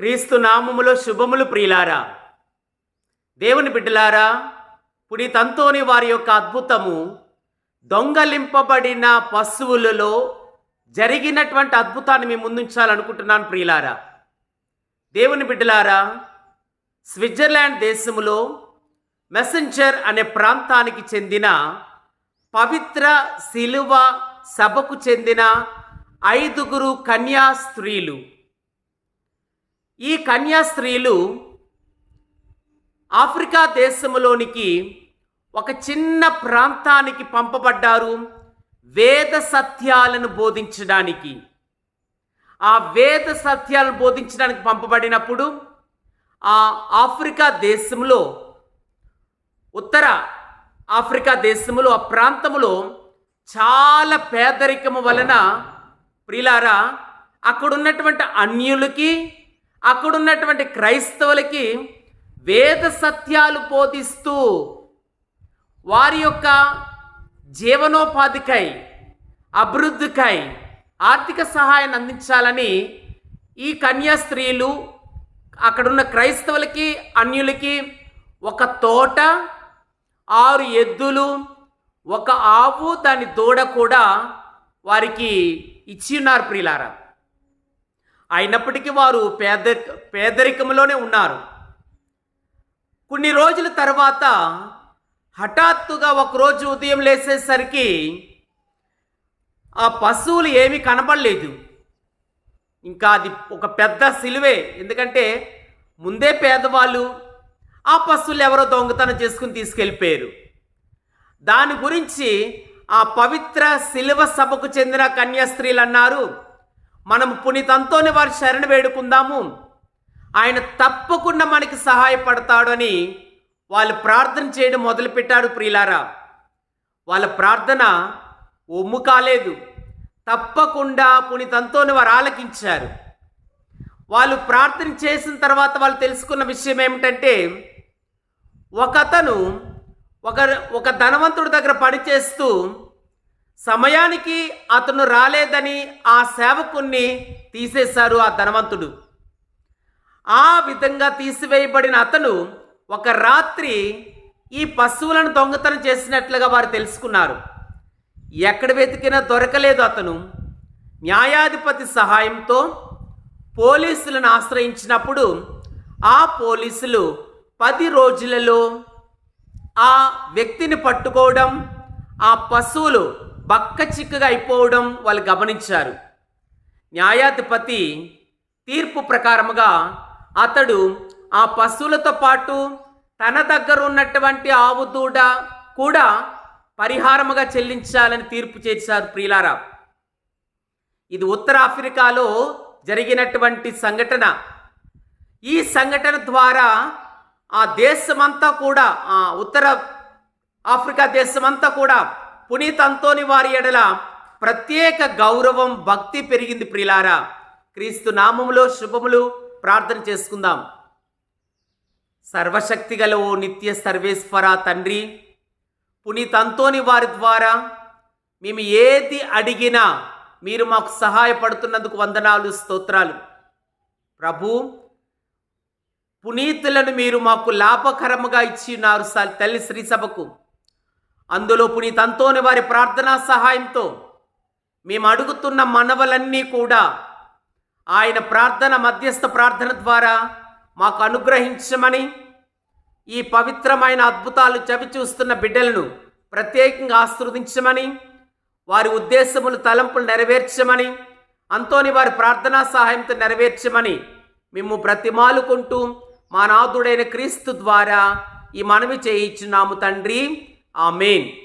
క్రీస్తు నామములో శుభములు ప్రియులారా దేవుని బిడ్డలారా పునీతంతోని వారి యొక్క అద్భుతము దొంగలింపబడిన పశువులలో జరిగినటువంటి అద్భుతాన్ని మేము ముందుంచాలనుకుంటున్నాను ప్రియులారా. దేవుని బిడ్డలారా స్విట్జర్లాండ్ దేశములో మెసెంజర్ అనే ప్రాంతానికి చెందిన పవిత్ర శిలువ సభకు చెందిన ఐదుగురు కన్యా స్త్రీలు ఈ కన్యా స్త్రీలు ఆఫ్రికా దేశంలోనికి ఒక చిన్న ప్రాంతానికి పంపబడ్డారు వేద సత్యాలను బోధించడానికి. ఆ వేద సత్యాలను బోధించడానికి పంపబడినప్పుడు ఆ ఆఫ్రికా దేశంలో ఉత్తర ఆఫ్రికా దేశములో ఆ ప్రాంతములో చాలా పేదరికము వలన ప్రిలారా అక్కడున్నటువంటి అన్యులకి అక్కడున్నటువంటి క్రైస్తవులకి వేద సత్యాలు బోధిస్తూ వారి యొక్క జీవనోపాధికై అభివృద్ధికై ఆర్థిక సహాయాన్ని అందించాలని ఈ కన్యా స్త్రీలు అక్కడున్న క్రైస్తవులకి అన్యులకి ఒక తోట ఆరు ఎద్దులు ఒక ఆవు దాని దూడ కూడా వారికి ఇచ్చి ఉన్నారు ప్రియులారా. అయినప్పటికీ వారు పేద పేదరికంలోనే ఉన్నారు. కొన్ని రోజుల తర్వాత హఠాత్తుగా ఒకరోజు ఉదయం లేసేసరికి ఆ పశువులు ఏమీ కనపడలేదు ఇంకా అది ఒక పెద్ద సిలువే. ఎందుకంటే ముందే పేదవాళ్ళు ఆ పశువులు ఎవరో దొంగతనం చేసుకుని తీసుకెళ్ళిపోయారు. దాని గురించి ఆ పవిత్ర శిలువ సభకు చెందిన కన్యాస్త్రీలు అన్నారు మనం పునీతంతోని వారి శరణ వేడుకుందాము. ఆయన తప్పకుండా మనకి సహాయపడతాడు అని వాళ్ళు ప్రార్థన చేయడం మొదలుపెట్టారు ప్రియులారా. వాళ్ళ ప్రార్థన ఒమ్ము కాలేదు. తప్పకుండా పునీతంతోని వారు ఆలకించారు. వాళ్ళు ప్రార్థన చేసిన తర్వాత వాళ్ళు తెలుసుకున్న విషయం ఏమిటంటే ఒకతను ఒక ఒక ధనవంతుడి దగ్గర పనిచేస్తూ సమయానికి అతను రాలేదని ఆ సేవకుణ్ణి తీసేశారు ఆ ధనవంతుడు. ఆ విధంగా తీసివేయబడిన అతను ఒక రాత్రి ఈ పశువులను దొంగతనం చేసినట్లుగా వారు తెలుసుకున్నారు. ఎక్కడ వెతికినా దొరకలేదు అతను. న్యాయాధిపతి సహాయంతో పోలీసులను ఆశ్రయించినప్పుడు ఆ పోలీసులు పది రోజులలో ఆ వ్యక్తిని పట్టుకోవడం ఆ పశువులు బక్క చిక్కగా అయిపోవడం వాళ్ళు గమనించారు. న్యాయాధిపతి తీర్పు ప్రకారముగా అతడు ఆ పశువులతో పాటు తన దగ్గర ఉన్నటువంటి ఆవు దూడ కూడా పరిహారముగా చెల్లించాలని తీర్పు చేశారు ప్రియులారా. ఇది ఉత్తర ఆఫ్రికాలో జరిగినటువంటి సంఘటన. ఈ సంఘటన ద్వారా ఆ దేశమంతా కూడా ఆ ఉత్తర ఆఫ్రికా దేశమంతా కూడా పునీతంతోని వారి ఎడల ప్రత్యేక గౌరవం భక్తి పెరిగింది ప్రిలారా. క్రీస్తు నామములో శుభములు ప్రార్థన చేసుకుందాం. సర్వశక్తి గల ఓ నిత్య సర్వేశ్వర తండ్రి పునీతంతోని వారి ద్వారా మేము ఏది అడిగినా మీరు మాకు సహాయపడుతున్నందుకు వందనాలు స్తోత్రాలు. ప్రభు పునీతులను మీరు మాకు లాభకరముగా ఇచ్చి ఉన్నారు స- తల్లి శ్రీసభకు అందులో పునీత్ అంతోని వారి ప్రార్థనా సహాయంతో మేము అడుగుతున్న మనవలన్నీ కూడా ఆయన ప్రార్థన మధ్యస్థ ప్రార్థన ద్వారా మాకు అనుగ్రహించమని ఈ పవిత్రమైన అద్భుతాలు చవి చూస్తున్న బిడ్డలను ప్రత్యేకంగా ఆశీర్వదించమని వారి ఉద్దేశములు తలంపులు నెరవేర్చమని అంతోని వారి ప్రార్థనా సహాయంతో నెరవేర్చమని మేము బ్రతిమాలుకుంటూ మా నాథుడైన క్రీస్తు ద్వారా ఈ మనవి చేయించున్నాము తండ్రి. Amen.